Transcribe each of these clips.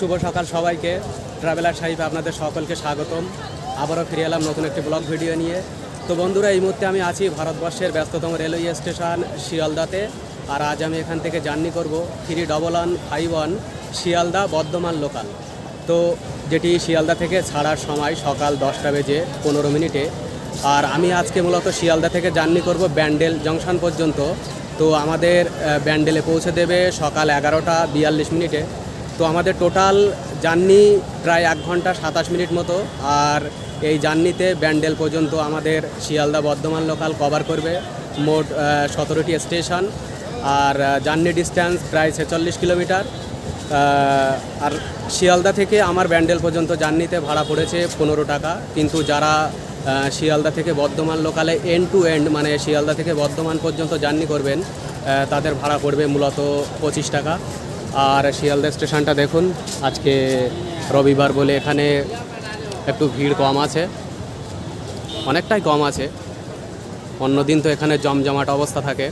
শুভ সকাল সবাইকে। ট্রাভেলার সাহিবে, আপনাদের সকলকে স্বাগতম। আবারও ফিরে এলাম নতুন একটি ব্লগ ভিডিও নিয়ে। তো বন্ধুরা, এই মুহূর্তে আমি আছি ভারতবর্ষের ব্যস্ততম রেলওয়ে স্টেশন শিয়ালদাতে। আর আজ আমি এখান থেকে জার্নি করব three double one five one Sealdah Bardhaman local. তো যেটি শিয়ালদা থেকে ছাড়ার সময় সকাল দশটা বেজে পনেরো মিনিটে। আর আমি আজকে মূলত শিয়ালদা থেকে জার্নি করব ব্যান্ডেল জংশন পর্যন্ত। তো আমাদের ব্যান্ডেলে পৌঁছে দেবে সকাল এগারোটা বিয়াল্লিশ মিনিটে। তো আমাদের টোটাল জার্নি প্রায় এক ঘণ্টা সাতাশ মিনিট মতো, আর এই জার্নিতে ব্যান্ডেল পর্যন্ত আমাদের শিয়ালদা বর্ধমান লোকাল কভার করবে, মোট সতেরোটি স্টেশন আর জার্নি ডিস্ট্যান্স প্রায় ছেচল্লিশ কিলোমিটার আর শিয়ালদা থেকে আমার ব্যান্ডেল পর্যন্ত জার্নিতে ভাড়া পড়েছে পনেরো টাকা, কিন্তু যারা শিয়ালদা থেকে বর্ধমান লোকালে এন্ড টু এন্ড মানে শিয়ালদা থেকে বর্ধমান পর্যন্ত জার্নি করবেন তাদের ভাড়া পড়বে মূলত পঁচিশ টাকা। আর শিয়ালদা স্টেশনটা দেখুন, আজকে রবিবার বলে এখানে একটু ভিড় কম আছে, অনেকটাই কম আছে, অন্যদিন তো এখানে জমজমাট অবস্থা থাকে।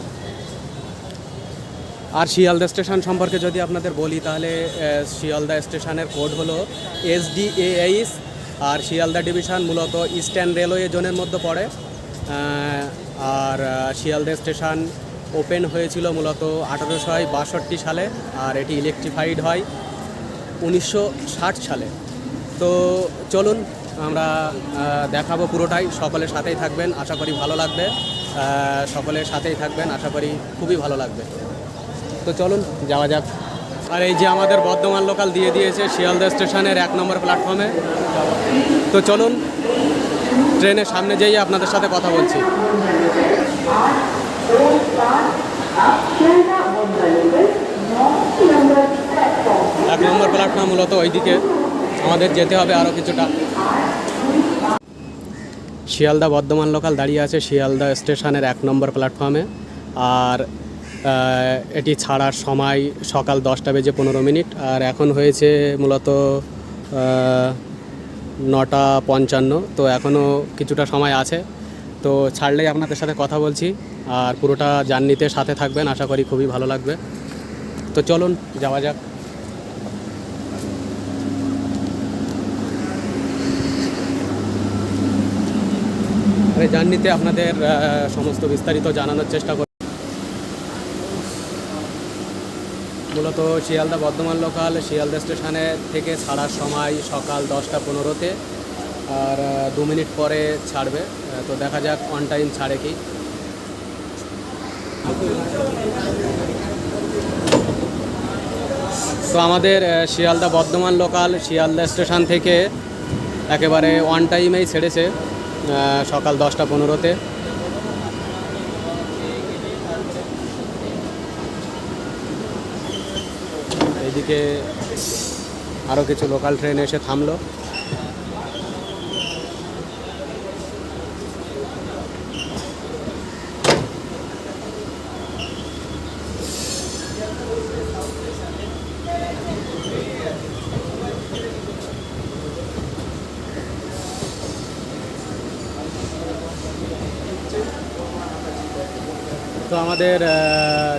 আর শিয়ালদা স্টেশন সম্পর্কে যদি আপনাদের বলি, তাহলে শিয়ালদা স্টেশনের কোড হলো এসডিএএইচ আর শিয়ালদা ডিভিশন মূলত ইস্টার্ন রেলওয়ে জোনের মধ্যে পড়ে আর শিয়ালদা স্টেশন ওপেন হয়েছিল মূলত আঠারোশো বাষট্টি সালে আর এটি ইলেকট্রিফাইড হয় উনিশশো ষাট সালে। তো চলুন আমরা দেখাবো পুরোটাই। সকলের সাথেই থাকবেন, আশা করি ভালো লাগবে। সকলের সাথেই থাকবেন, আশা করি খুবই ভালো লাগবে। তো চলুন, যাওয়া যাক। আর এই যে আমাদের বর্ধমান লোকাল দিয়ে দিয়েছে শিয়ালদা স্টেশনের এক নম্বর প্ল্যাটফর্মে তো চলুন, ট্রেনের সামনে যেয়ে আপনাদের সাথে কথা বলছি। এক নম্বর প্ল্যাটফর্ম মূলত ওইদিকে আমাদের যেতে হবে আরও কিছুটা। শিয়ালদা বর্ধমান লোকাল দাঁড়িয়ে আছে শিয়ালদা স্টেশনের এক নম্বর প্ল্যাটফর্মে আর এটি ছাড়ার সময় সকাল দশটা বেজে পনেরো মিনিট। আর এখন হয়েছে মূলত নটা পঞ্চান্ন। তো এখনও কিছুটা সময় আছে। তো ছাড়লেই আপনাদের সাথে কথা বলছি। আর পুরোটা জার্নিতে সাথে থাকবেন, আশা করি খুবই ভালো লাগবে। তো চলুন, যাওয়া যাক। জার্নিতে আপনাদের সমস্ত বিস্তারিত জানানোর চেষ্টা করি। মূলত শিয়ালদা বর্ধমান লোকাল শিয়ালদা স্টেশনে থেকে ছাড়ার সময় সকাল দশটা পনেরোতে আর দু মিনিট পরে ছাড়বে। তো দেখা যাক অন টাইম ছাড়ে কি। তো আমাদের শিয়ালদা বর্ধমান লোকাল শিয়ালদা স্টেশন থেকে একেবারে ওয়ান টাইমেই ছেড়েছে সকাল দশটা পনেরোতে। এইদিকে আরও কিছু লোকাল ট্রেন এসে থামলো। তো আমাদের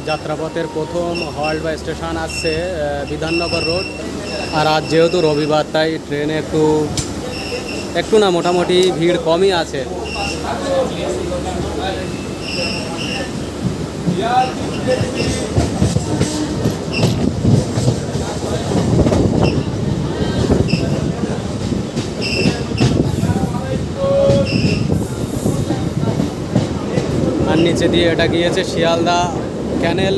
যাত্রাপথের প্রথম হল্ট বা স্টেশন আসছে বিধাননগর রোড। আর আজ যেহেতু রবিবার, তাই ট্রেনে একটু একটু না মোটামুটি ভিড় কমই আছে। নিচে দিয়ে এটা গিয়েছে শিয়ালদা ক্যানেল।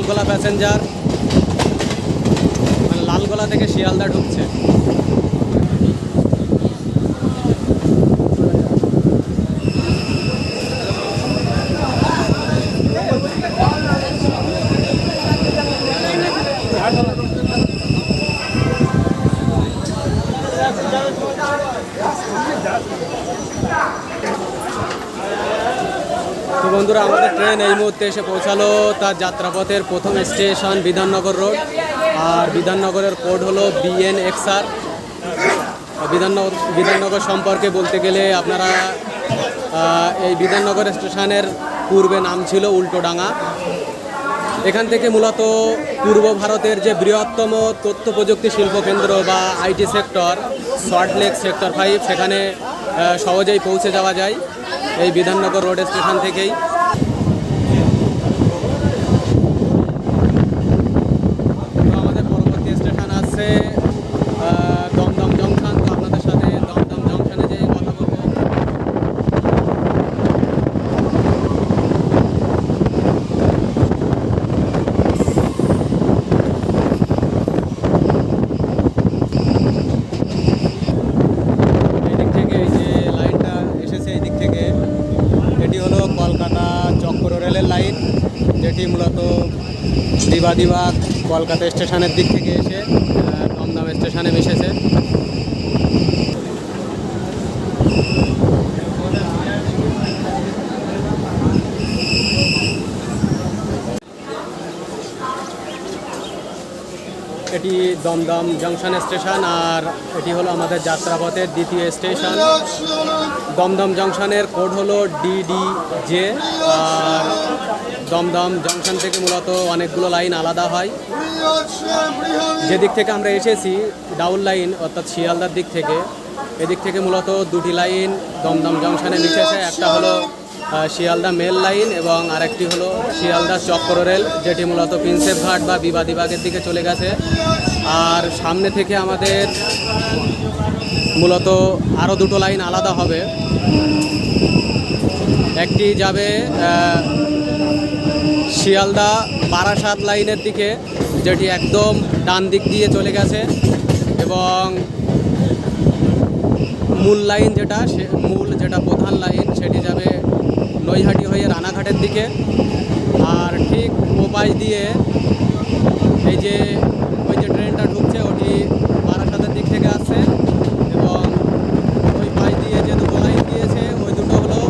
লালগোলা প্যাসেঞ্জার। মানে লালগোলা থেকে শিয়ালদা ঢুকছে। মুহূর্তে এসে পৌঁছালো তার যাত্রাপথের প্রথম স্টেশন বিধাননগর রোড। আর বিধাননগরের কোড হলো বিএন এক্সআর বিধাননগর বিধাননগর সম্পর্কে বলতে গেলে আপনারা এই বিধাননগর স্টেশনের পূর্বে নাম ছিল উল্টোডাঙ্গা। এখান থেকে মূলত পূর্ব ভারতের যে বৃহত্তম তথ্য প্রযুক্তি শিল্প কেন্দ্র বা IT sector Salt Lake sector five, সেখানে সহজেই পৌঁছে যাওয়া যায় এই বিধাননগর রোড স্টেশন থেকেই তো আমাদের পরবর্তী স্টেশন আছে আহ, দমদম জংশন তো আপনাদের সাথে দমদম জংশনে যেয়ে কথা বলব এদিক থেকে এই যে লাইনটা এসেছে এই দিক থেকে এটি হলো কলকাতা চক্র রেলের লাইন যেটি মূলত দিবা দিবা কলকাতা স্টেশনের দিক থেকে এসে দমদম স্টেশনে মিশেছে। এটি দমদম জংশন স্টেশন আর এটি হলো আমাদের যাত্রাপথের দ্বিতীয় স্টেশন। দমদম জংশনের কোড হলো D D J R Dumdum junction থেকে মূলত অনেকগুলো লাইন আলাদা হয়। যেদিক থেকে আমরা এসেছি ডাউন লাইন অর্থাৎ শিয়ালদার দিক থেকে, এদিক থেকে মূলত দুটি লাইন দমদম জংশনে মিশেছে একটা হলো শিয়ালদা মেল লাইন এবং আরেকটি হলো শিয়ালদা চক্র রেল, যেটি মূলত প্রিন্সেপ ঘাট বা বিবাদীবাগের দিকে চলে গেছে। আর সামনে থেকে আমাদের মূলত আরও দুটো লাইন আলাদা হবে। একটি যাবে শিয়ালদা বারাসাত লাইনের দিকে, যেটি একদম ডান দিক দিয়ে চলে গেছে এবং মূল লাইন যেটা, সে মূল যেটা প্রধান লাইন, সেটি যাবে নৈহাটি হয়ে রানাঘাটের দিকে। আর ঠিক ওপাশ দিয়ে এই যে ওই যে ট্রেনটা ঢুকছে, ওটি বারাসাতের দিক থেকে আসছে এবং ওই পাশ দিয়ে যে দুটো লাইন দিয়েছে ওই দুটো হলো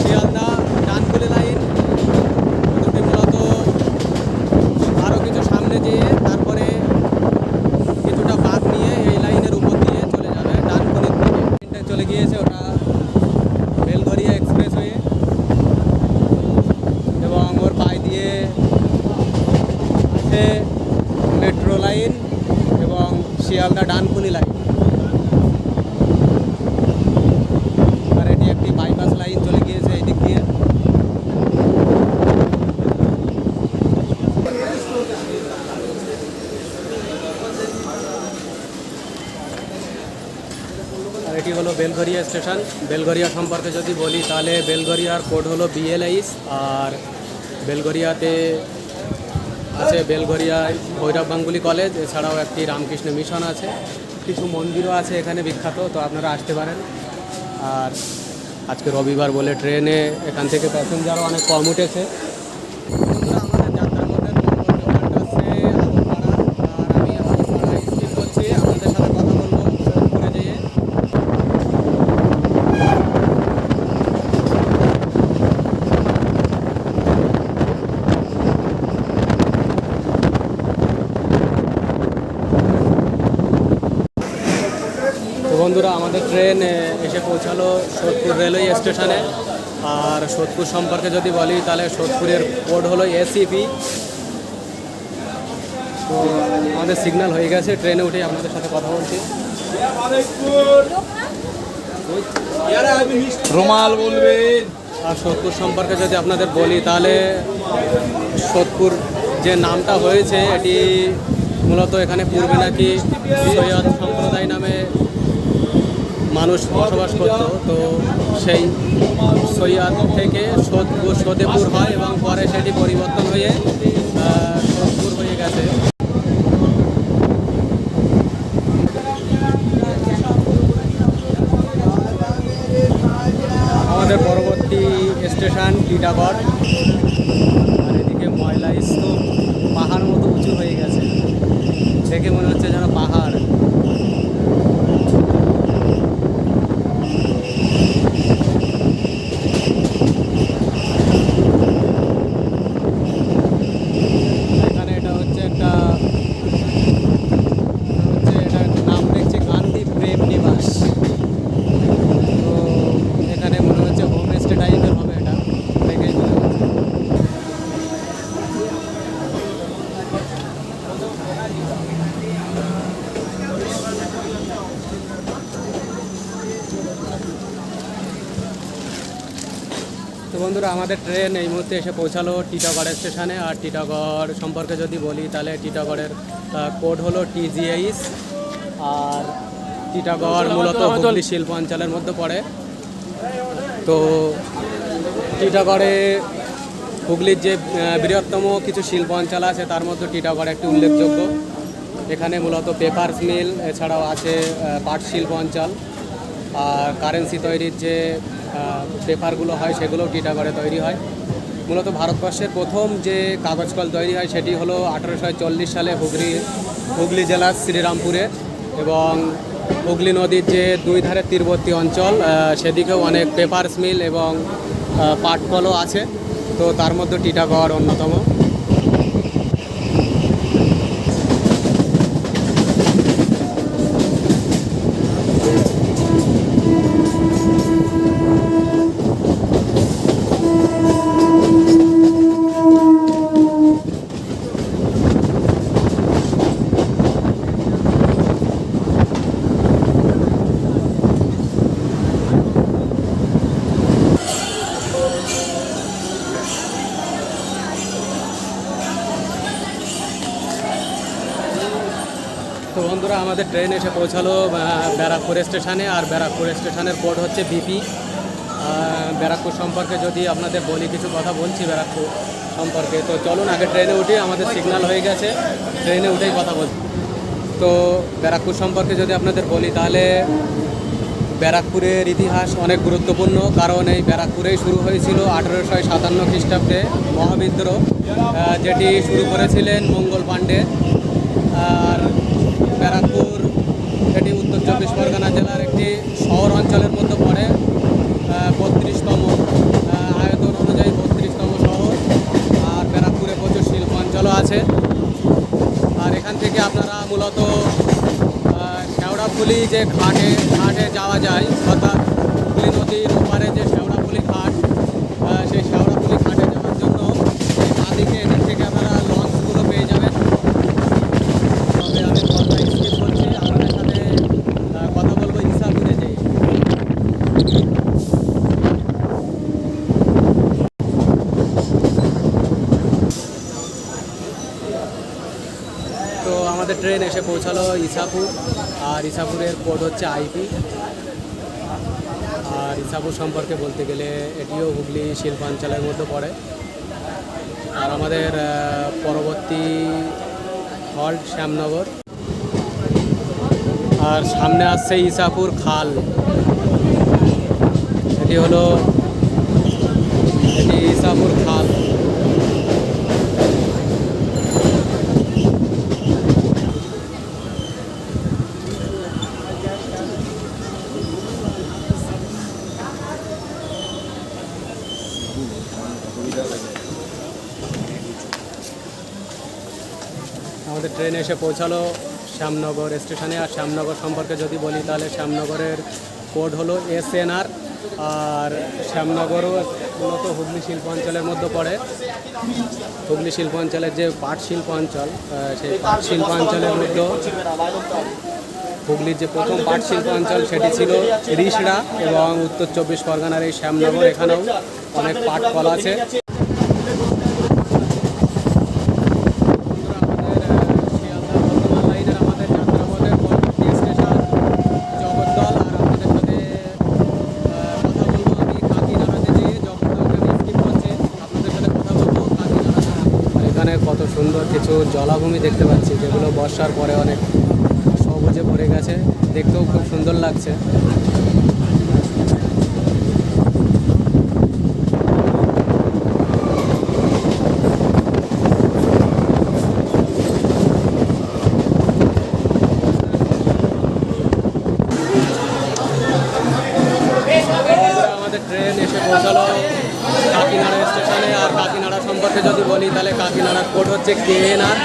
শিয়ালদা ডানকুলি লাইন ওই দুটি মূলত আরও কিছু সামনে যেয়ে তারপরে কিছুটা বাদ নিয়ে এই লাইনের উপর দিয়ে চলে যাবে ডানকুনির দিকে ট্রেনটা চলে গিয়েছে ওটা বেলঘরিয়া এক্সপ্রেস হয়ে এবং ওর পায়ে দিয়ে আছে মেট্রো লাইন এবং শিয়ালদা ডানকুনি লাইন আর এটি একটি বাইপাস লাইন চলে গিয়েছে এই দিক দিয়ে আর এটি হলো বেলঘরিয়া স্টেশন বেলগরিয়া সম্পর্কে যদি বলি, তাহলে বেলগরিয়ার কোড হলো বিএলআইস আর বেলগরিয়াতে আছে বেলঘরিয়ায় ভৈরব গাঙ্গুলি কলেজ এছাড়াও একটি রামকৃষ্ণ মিশন আছে। কিছু মন্দিরও আছে এখানে বিখ্যাত, তো আপনারা আসতে পারেন। আর আজকে রবিবার বলে ট্রেনে এখান থেকে প্যাসেঞ্জারও অনেক কম উঠেছে বন্ধুরা, আমাদের যাত্রার মধ্যে নম্বর দোকানটা হচ্ছে আগরপাড়া আর আমি আগরপাড়ায় স্থির করছি আপনাদের সাথে কথা বলব ঘুরে যেয়ে তো বন্ধুরা আমাদের ট্রেন এসে পৌঁছালো সোদপুর রেলওয়ে স্টেশনে আর সোদপুর সম্পর্কে যদি বলি তাহলে সোদপুরের কোড হলো এসিপি তো আমাদের সিগন্যাল হয়ে গেছে ট্রেনে উঠে আপনাদের সাথে কথা বলছি। রুমাল বলবেন আর সোদপুর সম্পর্কে যদি আপনাদের বলি তাহলে সোদপুর যে নামটা হয়েছে এটি মূলত এখানে পূর্বে নাকি সৈয়দ সম্প্রদায় নামে মানুষ বসবাস করত, তো সেই সৈয়াদ থেকে সোদপুর সোদেপুর হয় এবং পরে সেটি পরিবর্তন হয়ে আহ, সোদপুর হয়ে গেছে টিটাগড় আর এদিকে ময়লা স্তূপ পাহাড় মতো উঁচু হয়ে গেছে দেখে মনে হচ্ছে যেন পাহাড় এখানে এটা হচ্ছে একটা মনে হচ্ছে এটা নাম দেখছি গান্ধী প্রেম নিবাস তো এখানে মনে হচ্ছে হোম স্টে টাইপের হবে এটা দেখেই মনে হচ্ছে তো বন্ধুরা, আমাদের ট্রেন এই মুহূর্তে এসে পৌঁছালো টিটাগড় স্টেশনে আর টিটাগড় সম্পর্কে যদি বলি, তাহলে টিটাগড়ের কোড হলো টিজিএইচ আর টিটাগড় মূলত হুগলি শিল্প অঞ্চলের মধ্যে পড়ে। তো টিটাগড়ে হুগলির যে বৃহত্তম কিছু শিল্প অঞ্চল আছে, তার মধ্যে টিটাগড় একটি উল্লেখযোগ্য। এখানে মূলত পেপার মিল এছাড়াও আছে পাট শিল্প অঞ্চল। আর কারেন্সি তৈরির যে পেপারগুলো হয় সেগুলোও টিটাগড়ে তৈরি হয়। মূলত ভারতবর্ষের প্রথম যে কাগজ কল তৈরি হয়, সেটি হলো আঠারোশো চল্লিশ সালে হুগলি হুগলি জেলার শ্রীরামপুরে এবং হুগলি নদীর যে দুই ধারে তীরবর্তী অঞ্চল সেদিকেও অনেক পেপার মিল এবং পাটকলও পাট কলও আছে। তো তার মধ্যে টিটাগড় অন্যতম। ট্রেন এসে পৌঁছালো ব্যারাকপুর স্টেশনে। আর ব্যারাকপুর স্টেশনের কোড হচ্ছে বিপি ব্যারাকপুর সম্পর্কে যদি আপনাদের বলি কিছু কথা বলছি ব্যারাকপুর সম্পর্কে, তো চলুন আগে ট্রেনে উঠি, আমাদের সিগনাল হয়ে গেছে। ট্রেনে উঠেই কথা বলছি তো ব্যারাকপুর সম্পর্কে যদি আপনাদের বলি, তাহলে ব্যারাকপুরের ইতিহাস অনেক গুরুত্বপূর্ণ, কারণ এই ব্যারাকপুরেই শুরু হয়েছিল আঠেরোশো সাতান্ন খ্রিস্টাব্দে মহাবিদ্রোহ যেটি শুরু করেছিলেন মঙ্গল পাণ্ডে। আর ব্যারাকপুর এটি উত্তর চব্বিশ পরগনা জেলার একটি শহর অঞ্চলের মধ্যে পড়ে বত্রিশতম আয়তন অনুযায়ী বত্রিশতম শহর। আর ব্যারাকপুরে প্রচুর শিল্প অঞ্চলও আছে। আর এখান থেকে আপনারা মূলত শেওড়াফুলি যে ঘাটে ঘাটে যাওয়া যায়, অর্থাৎ হুগলি নদীর ওপারে যে শেওড়াফুলি ঘাট আহ, সেই শেওড়াফুলি ঘাটে যাওয়ার জন্য এই বাঁদিকে এদিক থেকে আপনারা লঞ্চগুলো পেয়ে যাবেন তবে আমি কথা স্কিপ করছি আপনাদের সাথে আহ, কথা বলব ইসাপুরে যে তো আমাদের ট্রেন এসে পৌঁছালো ইসাপুর। আর ইসাপুরের কোড হচ্ছে আইপি আর ইসাপুর সম্পর্কে বলতে গেলে এটিও হুগলি শিল্পাঞ্চলের মধ্যে পড়ে। আর আমাদের পরবর্তী হল্ট শ্যামনগর। আর সামনে আসছে ইসাপুর খাল। এটি হলো এটি ইসাপুর খাল আমাদের ট্রেন এসে পৌঁছালো শ্যামনগর স্টেশনে। আর শ্যামনগর সম্পর্কে যদি বলি, তাহলে শ্যামনগরের কোড হলো এস আর। আর শ্যামনগরও মূলত হুগলি শিল্প অঞ্চলের মধ্যে পড়ে। হুগলি শিল্প অঞ্চলের যে পাট শিল্প অঞ্চল সেই পাট শিল্প অঞ্চলের মধ্যে হুগলির যে প্রথম পাট শিল্প অঞ্চল, সেটি ছিল রিসড়া এবং উত্তর চব্বিশ পরগনার এই শ্যামনগর। এখানেও অনেক পাট কল আছে। মরুভূমি দেখতে পাচ্ছি, যেগুলো বর্ষার পরে অনেক সবুজে ভরে গেছে। দেখতেও খুব সুন্দর লাগছে। ট্রেন এসে কাকিনাড়া স্টেশনে। আর কাকিনাড়া সম্পর্কে যদি বলি, তাহলে কাকিনাড়া কোর্ট হচ্ছে কেএনআর।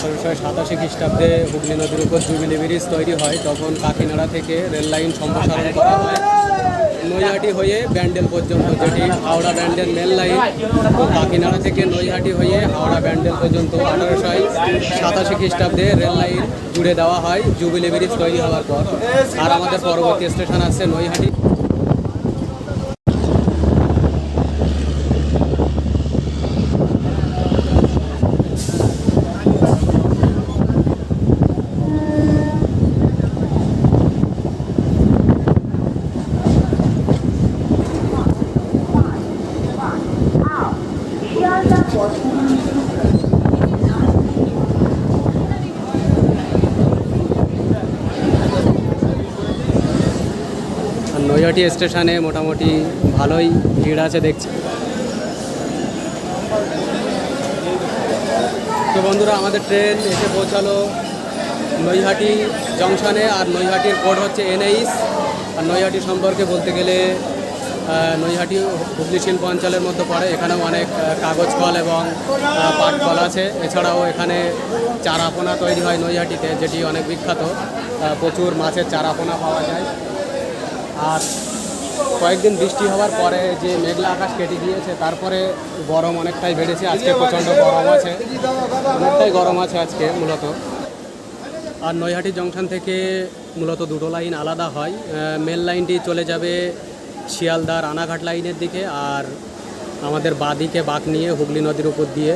আঠারোশো সাতাশি খ্রিস্টাব্দে হুগলি নদীর উপর জুবিলি ব্রিজ তৈরি হয়। তখন কাকিনাড়া থেকে রেল লাইন সম্প্রসারণ করা হয়। নৈহাটি হয়ে ব্যান্ডেল পর্যন্ত যেটি হাওড়া ব্যান্ডেল মেল লাইন। কাকিনাড়া থেকে নৈহাটি হয়ে হাওড়া ব্যান্ডেল পর্যন্ত আঠারোশো সাতাশি খ্রিস্টাব্দে রেল লাইন জুড়ে দেওয়া হয়। জুবিলি ব্রিজ তৈরি হওয়ার পর। আর আমাদের পরবর্তী স্টেশন আছে নৈহাটি আর নৈহাটি স্টেশনে মোটামুটি ভালোই ভিড় আছে দেখছি। তো বন্ধুরা, আমাদের ট্রেন এসে পৌঁছালো নৈহাটি জংশনে, আর নৈহাটির কোড হচ্ছে এনএইচ। আর নৈহাটি সম্পর্কে বলতে গেলে নৈহাটি হুগলি শিল্প অঞ্চলের মধ্যে পড়ে, এখানেও অনেক কাগজ কল এবং পাট কল আছে। এছাড়াও এখানে চারাপোনা তৈরি হয় নৈহাটিতে, যেটি অনেক বিখ্যাত। প্রচুর মাছের চারাপোনা পাওয়া যায়। আর কয়েকদিন বৃষ্টি হওয়ার পরে যে মেঘলা আকাশ কেটে গিয়েছে, তারপরে গরম অনেকটাই বেড়েছে। আজকে প্রচণ্ড গরম আছে। অনেকটাই গরম আছে আজকে মূলত। আর নৈহাটি জংশন থেকে মূলত দুটো লাইন আলাদা হয়। মেল লাইনটি চলে যাবে শিয়ালদা রানাঘাট লাইনের দিকে আর আমাদের বাদিকে বাঁক নিয়ে হুগলি নদীর উপর দিয়ে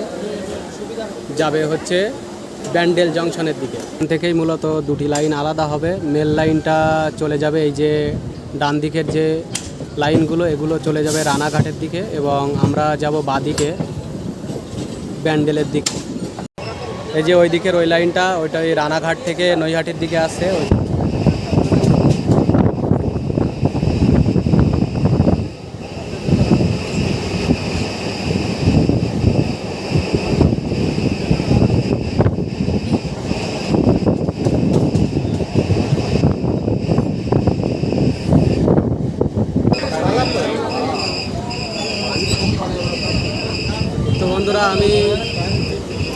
যাবে হচ্ছে ব্যান্ডেল জংশনের দিকে। থেকেই মূলত দুটি লাইন আলাদা হবে। মেল লাইনটা চলে যাবে এই যে ডান দিকের যে লাইনগুলো, এগুলো চলে যাবে রানাঘাটের দিকে এবং আমরা যাব বাদিকে ব্যান্ডেলের দিক। এই যে ওই দিকের ওই লাইনটা, ওইটা ওই রানাঘাট থেকে নৈহাটির দিকে আসছে। ওই তো বন্ধুরা আমি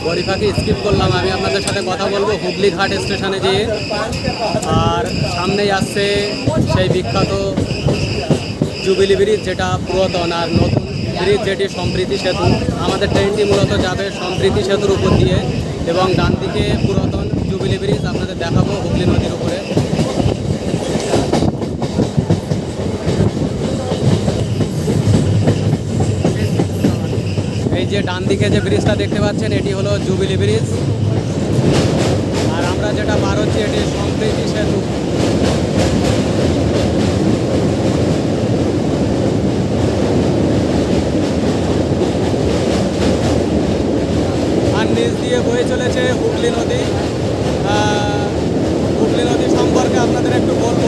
বরিফাকে স্কিপ করলাম, আমি আপনাদের সাথে কথা বলব হুগলি ঘাট স্টেশনে যেয়ে। আর সামনেই আসছে সেই বিখ্যাত জুবিলি ব্রিজ, যেটা পুরাতন আর নতুন ব্রিজ, যেটি সম্প্রীতি সেতু। আমাদের ট্রেনটি মূলত যাবে সম্প্রীতি সেতুর উপর দিয়ে এবং ডান দিকে পুরাতন জুবিলি ব্রিজ, আপনাদের দেখাবো হুগলি নদীর উপরে। ডান দিকে যে ব্রিজটা দেখতে পাচ্ছেন, এটি হলো জুবিলি ব্রিজ। আর আমরা যেটা পার হচ্ছি, এটি সম্প্রীতি সেতু। আর নিচ দিয়ে বয়ে চলেছে হুগলি নদী। হুগলি নদী সম্পর্কে আপনাদের একটু বলব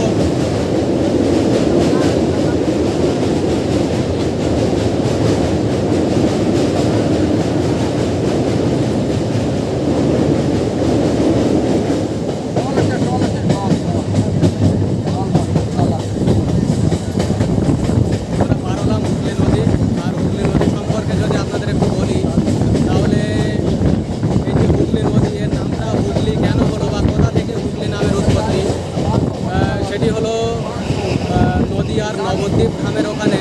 আমরা পার হলাম হুগলি নদী আর হুগলি নদী সম্পর্কে যদি আপনাদের একটু বলি তাহলে এই যে হুগলি নদী এর নামটা হুগলি কেন হলো বা কোথা থেকে হুগলি নামের উৎপত্তি আহ, সেটি হলো আহ, নদী আর নবদ্বীপ ধামের ওখানে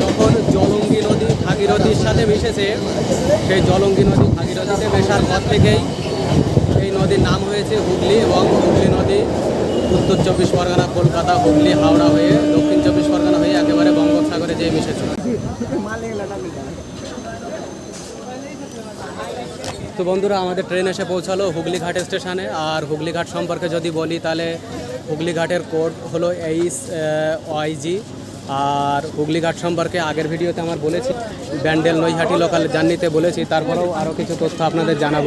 যখন জলঙ্গি নদী ভাগীরথীর সাথে মিশেছে সেই জলঙ্গি নদী ভাগীরথীতে মেশার পর থেকেই এই নদীর নাম হয়েছে হুগলি এবং হুগলি নদী উত্তর চব্বিশ পরগনা কলকাতা হুগলি হাওড়া হয়ে দক্ষিণ চব্বিশ পরগনা হয়ে একেবারে বঙ্গোপসাগরে যেয়ে মিশেছে তো বন্ধুরা, আমাদের ট্রেন এসে পৌঁছালো হুগলিঘাট স্টেশনে আর হুগলিঘাট সম্পর্কে যদি বলি, তাহলে হুগলিঘাটের কোড হলো এইচ ওয়াইজি আর হুগলিঘাট সম্পর্কে আগের ভিডিওতে আমার বলেছি, ব্যান্ডেল নৈহাটি লোকাল জার্নিতে বলেছি, তারপরেও আরও কিছু তথ্য আপনাদের জানাব।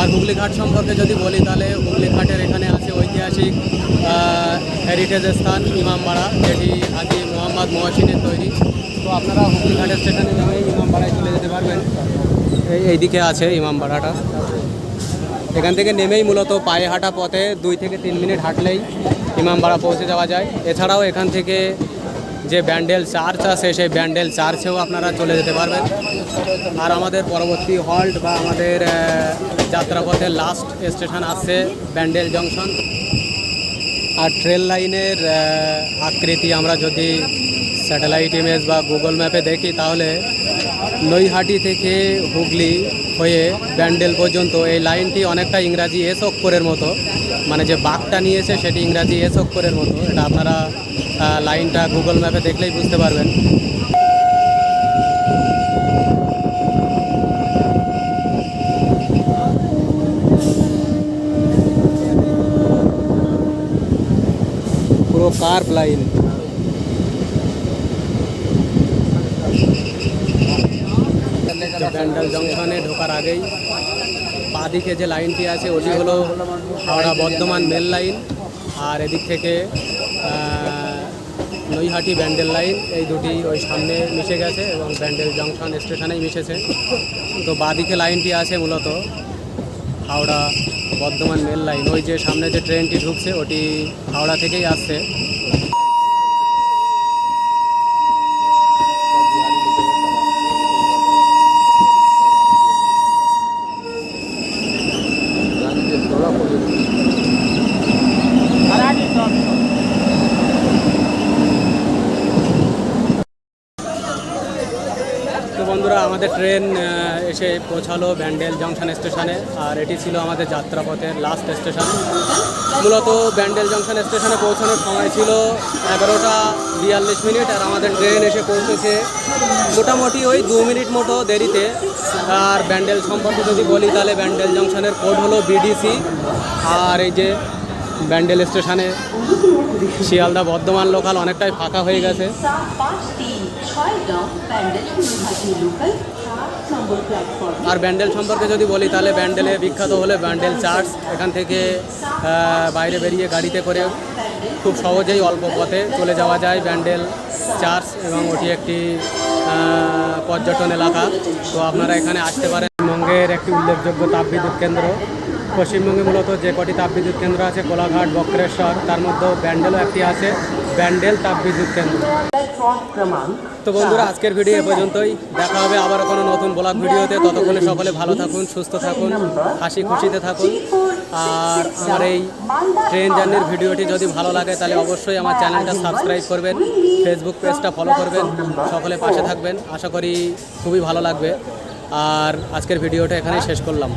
আর হুগলিঘাট সম্পর্কে যদি বলি, তাহলে হুগলিঘাটের এখানে ঐতিহাসিক হেরিটেজ স্থান ইমামবাড়া, যেটি আগে মোহাম্মদ মহাসিনের তৈরি। তো আপনারা হুগলিঘাটের স্টেশনে নেমে ইমামবাড়ায় চলে যেতে পারবেন। এই এইদিকে আছে ইমামবাড়াটা। এখান থেকে নেমেই মূলত পায়ে হাঁটা পথে দুই থেকে তিন মিনিট হাঁটলেই ইমামবাড়া পৌঁছে যাওয়া যায়। এছাড়াও এখান থেকে যে ব্যান্ডেল চার্চ আছে, সেই ব্যান্ডেল চার্চেও আপনারা চলে যেতে পারবেন। আর আমাদের পরবর্তী হল্ট বা আমাদের যাত্রাপথের লাস্ট স্টেশন আছে ব্যান্ডেল জংশন আর ট্রেন লাইনের আকৃতি আমরা যদি স্যাটেলাইট ইমেজ বা গুগল ম্যাপে দেখি, তাহলে নৈহাটি থেকে হুগলি হয়ে ব্যান্ডেল পর্যন্ত এই লাইনটি অনেকটা ইংরাজি এস অক্ষরের মতো। মানে যে বাঘটা নিয়েছে, সেটি ইংরাজি এস অক্ষরের মতো। এটা আপনারা লাইনটা গুগল ম্যাপে দেখলেই বুঝতে পারবেন। পুরো কার্ভ লাইন ব্যান্ডেল জংশনে ঢোকার আগেই বাঁদিকে যে লাইনটি আছে, ওটি হলো হাওড়া বর্ধমান মেল লাইন আর এদিক থেকে নৈহাটি ব্যান্ডেল লাইন, এই দুটি ওই সামনে মিশে গেছে এবং ব্যান্ডেল জংশন স্টেশনেই মিশেছে। তো বাঁদিকে লাইনটি আছে মূলত হাওড়া বর্ধমান মেল লাইন। ওই যে সামনে যে ট্রেনটি ঢুকছে, ওটি হাওড়া থেকেই আসছে তো বন্ধুরা আমাদের ট্রেন এসে পৌঁছালো ব্যান্ডেল জংশন স্টেশনে, আর এটি ছিল আমাদের যাত্রাপথের লাস্ট স্টেশন মূলত ব্যান্ডেল জংশন স্টেশনে পৌঁছানোর সময় ছিল এগারোটা বিয়াল্লিশ মিনিট, আর আমাদের ট্রেন এসে পৌঁছেছে মোটামুটি ওই দু মিনিট মতো দেরিতে। আর ব্যান্ডেল সম্পর্কে যদি বলি, তাহলে ব্যান্ডেল জংশনের কোড হলো বিডিসি আর এই যে ব্যান্ডেল স্টেশনে শিয়ালদা বর্ধমান লোকাল অনেকটাই ফাঁকা হয়ে গেছে। আর ব্যান্ডেল সম্পর্কে যদি বলি, তাহলে ব্যান্ডেলে বিখ্যাত হলে ব্যান্ডেল চার্চ এখান থেকে বাইরে বেরিয়ে গাড়িতে করে খুব সহজেই অল্প পথে চলে যাওয়া যায় ব্যান্ডেল চার্চ এবং ওটি একটি পর্যটন এলাকা। তো আপনারা এখানে আসতে পারেন। পশ্চিমবঙ্গের একটি উল্লেখযোগ্য তাপবিদ্যুৎ কেন্দ্র। পশ্চিমবঙ্গে মূলত যে কটি তাপবিদ্যুৎ কেন্দ্র আছে কোলাঘাট বক্রেশ্বর, তার মধ্যেও ব্যান্ডেলও একটি আছে, ব্যান্ডেল তাপবিদ্যুৎ কেন্দ্র। তো বন্ধুরা, আজকের ভিডিও এ পর্যন্তই। দেখা হবে আবার কোনো নতুন ব্লগ ভিডিওতে। ততক্ষণে সকলে ভালো থাকুন, সুস্থ থাকুন, হাসি খুশিতে থাকুন। আর আমার এই ট্রেন জার্নির ভিডিওটি যদি ভালো লাগে, তাহলে অবশ্যই আমার চ্যানেলটা সাবস্ক্রাইব করবেন, ফেসবুক পেজটা ফলো করবেন, সকলে পাশে থাকবেন। আশা করি খুবই ভালো লাগবে। আর আজকের ভিডিওটা এখানেই শেষ করলাম।